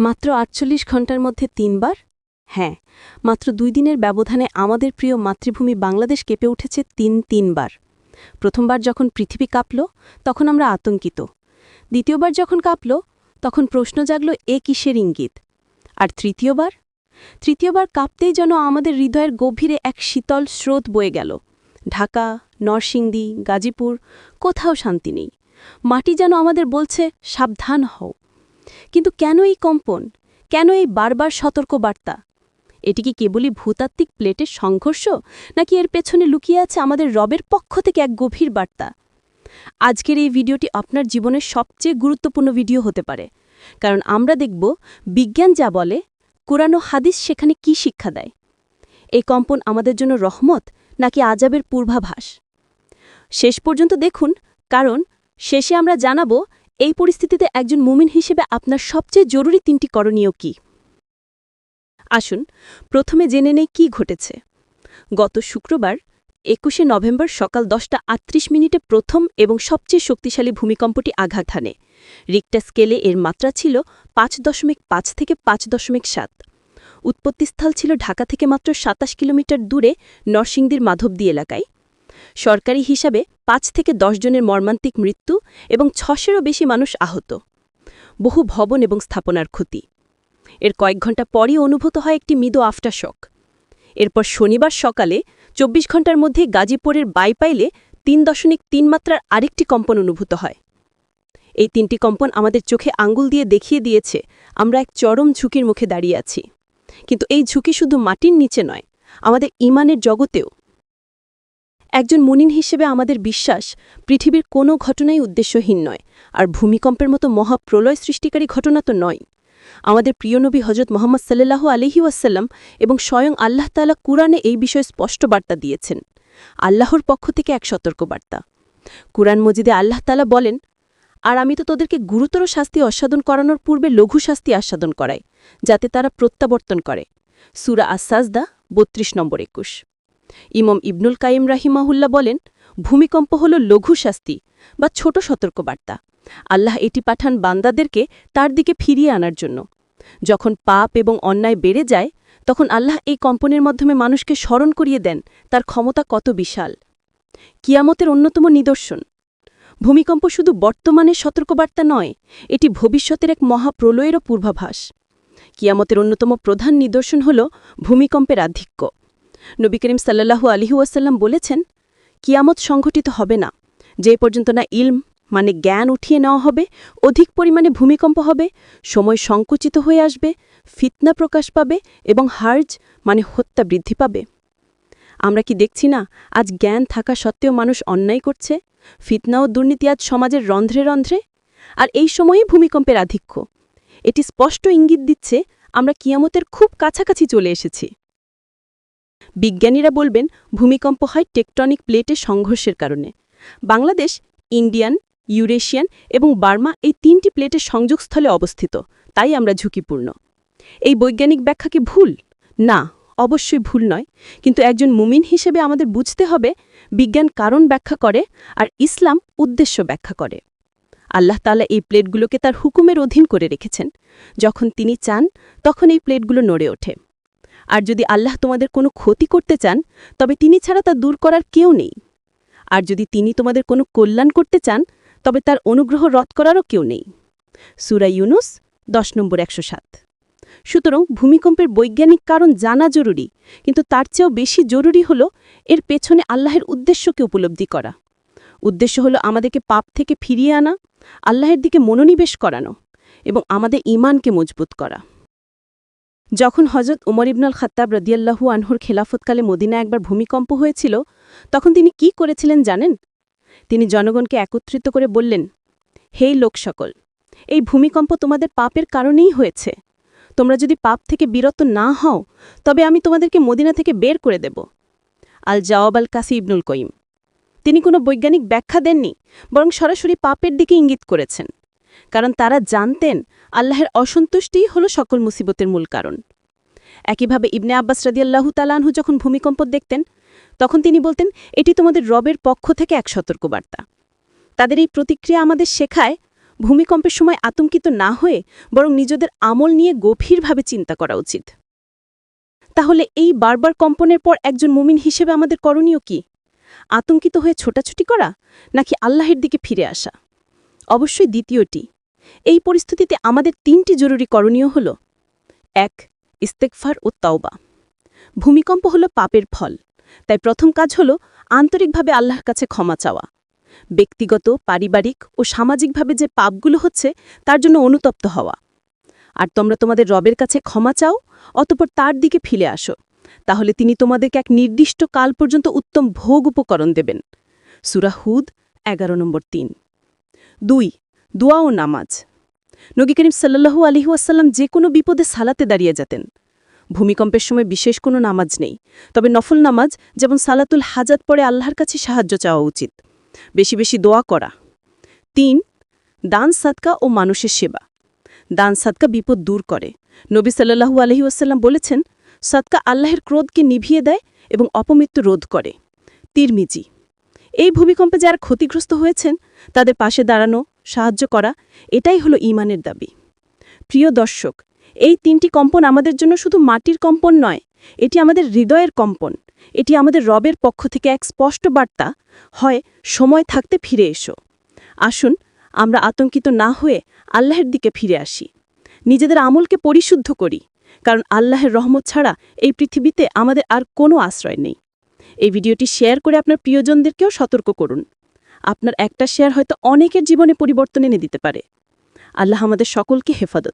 মাত্র আটচল্লিশ ঘণ্টার মধ্যে তিনবার? হ্যাঁ মাত্র দুই দিনের ব্যবধানে আমাদের প্রিয় মাতৃভূমি বাংলাদেশ কেঁপে উঠেছে তিন তিনবার। প্রথমবার যখন পৃথিবী কাঁপল, তখন আমরা আতঙ্কিত। দ্বিতীয়বার যখন কাঁপল, তখন প্রশ্ন জাগল, এ কিসের ইঙ্গিত? আর তৃতীয়বার? তৃতীয়বার কাঁপতেই যেন আমাদের হৃদয়ের গভীরে এক শীতল স্রোত বয়ে গেল। ঢাকা, নরসিংদী, গাজীপুর, কোথাও শান্তি নেই। মাটি যেন আমাদের বলছে, সাবধান হও। কিন্তু কেন এই কম্পন? কেন এই বারবার সতর্ক বার্তা এটি কি কেবলই ভূতাত্ত্বিক প্লেটের সংঘর্ষ, নাকি এর পেছনে লুকিয়ে আছে আমাদের রবের পক্ষ থেকে এক গভীর বার্তা? আজকের এই ভিডিওটি আপনার জীবনের সবচেয়ে গুরুত্বপূর্ণ ভিডিও হতে পারে, কারণ আমরা দেখব বিজ্ঞান যা বলে, কোরআন হাদিস সেখানে কি শিক্ষা দেয়। এই কম্পন আমাদের জন্য রহমত, নাকি আজাবের পূর্বাভাস? শেষ পর্যন্ত দেখুন, কারণ শেষে আমরা জানাব এই পরিস্থিতিতে একজন মুমিন হিসেবে আপনার সবচেয়ে জরুরি তিনটি করণীয় কি? আসুন, প্রথমে জেনে নেই কি ঘটেছে। গত শুক্রবার, একুশে নভেম্বর সকাল দশটা আটত্রিশ মিনিটে প্রথম এবং সবচেয়ে শক্তিশালী ভূমিকম্পটি আঘাত হানে। রিক্টা স্কেলে এর মাত্রা ছিল পাঁচ দশমিক পাঁচ থেকে পাঁচ দশমিক সাত। উৎপত্তিস্থল ছিল ঢাকা থেকে মাত্র সাতাশ কিলোমিটার দূরে নরসিংদীর মাধবদী এলাকায়। সরকারি হিসাবে পাঁচ থেকে দশ জনের মর্মান্তিক মৃত্যু এবং ছশেরও বেশি মানুষ আহত। বহু ভবন এবং স্থাপনার ক্ষতি। এর কয়েক ঘণ্টা পরই অনুভূত হয় একটি মৃদু আফটারশক এরপর শনিবার সকালে চব্বিশ ঘণ্টার মধ্যে গাজীপুরের বাইপাইলে তিন দশমিক তিন মাত্রার আরেকটি কম্পন অনুভূত হয়। এই তিনটি কম্পন আমাদের চোখে আঙ্গুল দিয়ে দেখিয়ে দিয়েছে, আমরা এক চরম ঝুঁকির মুখে দাঁড়িয়ে আছি। কিন্তু এই ঝুঁকি শুধু মাটির নিচে নয়, আমাদের ইমানের জগতেও। একজন মুনিন হিসেবে আমাদের বিশ্বাস পৃথিবীর কোনো ঘটনাই উদ্দেশ্যহীন নয়, আর ভূমিকম্পের মতো মহাপ্রলয় সৃষ্টিকারী ঘটনা তো নয়। আমাদের প্রিয় নবী হজরত মোহাম্মদ সাল্লাল্লাহু আলহি ওয়াসাল্লাম এবং স্বয়ং আল্লাহ তালা কুরআনে এই বিষয়ে স্পষ্ট বার্তা দিয়েছেন। আল্লাহর পক্ষ থেকে এক সতর্কবার্তা। কুরআন মজিদে আল্লাহ তালা বলেন, আর আমি তো তোদেরকে গুরুতর শাস্তি আস্বাদন করানোর পূর্বে লঘু শাস্তি আস্বাদন করাই, যাতে তারা প্রত্যাবর্তন করে। সুরা আসাজদা বত্রিশ নম্বর একুশ। ইমম ইবনুল কাইম রাহিমাহুল্লা বলেন, ভূমিকম্প হল লঘু শাস্তি বা ছোট সতর্কবার্তা। আল্লাহ এটি পাঠান বান্দাদেরকে তার দিকে ফিরিয়ে আনার জন্য। যখন পাপ এবং অন্যায় বেড়ে যায়, তখন আল্লাহ এই কম্পনের মাধ্যমে মানুষকে স্মরণ করিয়ে দেন তার ক্ষমতা কত বিশাল। কিয়ামতের অন্যতম নিদর্শন। ভূমিকম্প শুধু বর্তমানের সতর্কবার্তা নয়, এটি ভবিষ্যতের এক মহাপ্রলয়েরও পূর্বাভাস। কিয়ামতের অন্যতম প্রধান নিদর্শন হল ভূমিকম্পের আধিক্য। নবী করিম সাল্লাহু আলিহু ওয়াসাল্লাম বলেছেন, কিয়ামত সংঘটিত হবে না। যে পর্যন্ত না ইলম মানে জ্ঞান উঠিয়ে নেওয়া হবে, অধিক পরিমাণে ভূমিকম্প হবে, সময় সংকুচিত হয়ে আসবে, ফিতনা প্রকাশ পাবে এবং হার্জ মানে হত্যা বৃদ্ধি পাবে। আমরা কি দেখছি না, আজ জ্ঞান থাকা সত্ত্বেও মানুষ অন্যায় করছে? ফিতনা ও দুর্নীতি আজ সমাজের রন্ধ্রে রন্ধ্রে? আর এই সময়েই ভূমিকম্পের আধিক্য। এটি স্পষ্ট ইঙ্গিত দিচ্ছে, আমরা কিয়ামতের খুব কাছাকাছি চলে এসেছি। বিজ্ঞানীরা বলবেন, ভূমিকম্প হয় টেকটনিক প্লেটের সংঘর্ষের কারণে। বাংলাদেশ, ইন্ডিয়ান, ইউরেশিয়ান এবং বার্মা এই তিনটি প্লেটের সংযোগস্থলে অবস্থিত, তাই আমরা ঝুঁকিপূর্ণ। এই বৈজ্ঞানিক ব্যাখ্যা কি ভুল? না, অবশ্যই ভুল নয়, কিন্তু একজন মুমিন হিসেবে আমাদের বুঝতে হবে, বিজ্ঞান কারণ ব্যাখ্যা করে আর ইসলাম উদ্দেশ্য ব্যাখ্যা করে। আল্লাহ তালা এই প্লেটগুলোকে তার হুকুমের অধীন করে রেখেছেন। যখন তিনি চান, তখন এই প্লেটগুলো নড়ে ওঠে। আর যদি আল্লাহ তোমাদের কোনো ক্ষতি করতে চান, তবে তিনি ছাড়া তা দূর করার কেউ নেই। আর যদি তিনি তোমাদের কোনো কল্যাণ করতে চান, তবে তার অনুগ্রহ রদ করারও কেউ নেই। সুরা ইউনুস, দশ নম্বর একশো সাত। সুতরাং ভূমিকম্পের বৈজ্ঞানিক কারণ জানা জরুরি, কিন্তু তার চেয়েও বেশি জরুরি হল এর পেছনে আল্লাহের উদ্দেশ্যকে উপলব্ধি করা। উদ্দেশ্য হল আমাদেরকে পাপ থেকে ফিরিয়ে আনা, আল্লাহের দিকে মনোনিবেশ করানো এবং আমাদের ইমানকে মজবুত করা। যখন হজরত উমর ইবনুল খাত্তাব রদিয়াল্লাহু আনহুর খেলাফতকালে মদিনা একবার ভূমিকম্প হয়েছিল, তখন তিনি কি করেছিলেন জানেন? তিনি জনগণকে একত্রিত করে বললেন হেই লোক সকল, এই ভূমিকম্প তোমাদের পাপের কারণেই হয়েছে। তোমরা যদি পাপ থেকে বিরত না হও, তবে আমি তোমাদেরকে মদিনা থেকে বের করে দেব। আল জাওয়াব আল কাসি ইবনুল কইম তিনি কোনো বৈজ্ঞানিক ব্যাখ্যা দেননি, বরং সরাসরি পাপের দিকে ইঙ্গিত করেছেন। কারণ তারা জানতেন আল্লাহের অসন্তুষ্টিই হল সকল মুসিবতের মূল কারণ। একইভাবে ইবনে আব্বাস রাদিয়াল্লাহু তালানহু যখন ভূমিকম্প দেখতেন, তখন তিনি বলতেন, এটি তোমাদের রবের পক্ষ থেকে এক সতর্কবার্তা। তাদের এই প্রতিক্রিয়া আমাদের শেখায় ভূমিকম্পের সময় আতঙ্কিত না হয়ে বরং নিজেদের আমল নিয়ে গভীরভাবে চিন্তা করা উচিত। তাহলে এই বারবার কম্পনের পর একজন মুমিন হিসেবে আমাদের করণীয় কি? আতঙ্কিত হয়ে ছোটাছুটি করা নাকি আল্লাহের দিকে ফিরে আসা? অবশ্যই দ্বিতীয়টি। এই পরিস্থিতিতে আমাদের তিনটি জরুরি করণীয় হল, এক ইস্তেকফার ও তাওবা। ভূমিকম্প হল পাপের ফল, তাই প্রথম কাজ হল আন্তরিকভাবে আল্লাহর কাছে ক্ষমা চাওয়া। ব্যক্তিগত, পারিবারিক ও সামাজিকভাবে যে পাপগুলো হচ্ছে, তার জন্য অনুতপ্ত হওয়া। আর তোমরা তোমাদের রবের কাছে ক্ষমা চাও, অতপর তার দিকে ফিরে আসো। তাহলে তিনি তোমাদেরকে এক নির্দিষ্ট কাল পর্যন্ত উত্তম ভোগ উপকরণ দেবেন। সুরাহুদ এগারো নম্বর তিন। দুই, দোয়া ও নামাজ। নবী করিম সাল্লাহু আলিহাসাল্লাম যে কোনো বিপদে সালাতে দাঁড়িয়ে যেতেন। ভূমিকম্পের সময় বিশেষ কোনো নামাজ নেই, তবে নফল নামাজ যেমন সালাতুল হাজাত পরে আল্লাহর কাছে সাহায্য চাওয়া উচিত। বেশি বেশি দোয়া করা। তিন, দান সাদকা ও মানুষের সেবা। দান সাদকা বিপদ দূর করে। নবী সাল্লাহু আলহি বলেছেন, সাদকা আল্লাহের ক্রোধকে নিভিয়ে দেয় এবং অপমৃত্যু রোধ করে। তিরমিজি এই ভূমিকম্পে যারা ক্ষতিগ্রস্ত হয়েছেন, তাদের পাশে দাঁড়ানো, সাহায্য করা, এটাই হলো ইমানের দাবি। প্রিয় দর্শক, এই তিনটি কম্পন আমাদের জন্য শুধু মাটির কম্পন নয়, এটি আমাদের হৃদয়ের কম্পন। এটি আমাদের রবের পক্ষ থেকে এক স্পষ্ট বার্তা, হয় সময় থাকতে ফিরে এসো। আসুন, আমরা আতঙ্কিত না হয়ে আল্লাহের দিকে ফিরে আসি। নিজেদের আমলকে পরিশুদ্ধ করি, কারণ আল্লাহের রহমত ছাড়া এই পৃথিবীতে আমাদের আর কোনো আশ্রয় নেই। এই ভিডিওটি শেয়ার করে আপনার প্রিয়জনদেরকেও সতর্ক করুন। আপনার একটা শেয়ার হয়তো অনেকের জীবনে পরিবর্তন এনে দিতে পারে। আল্লাহ আমাদের সকলকে হেফাজত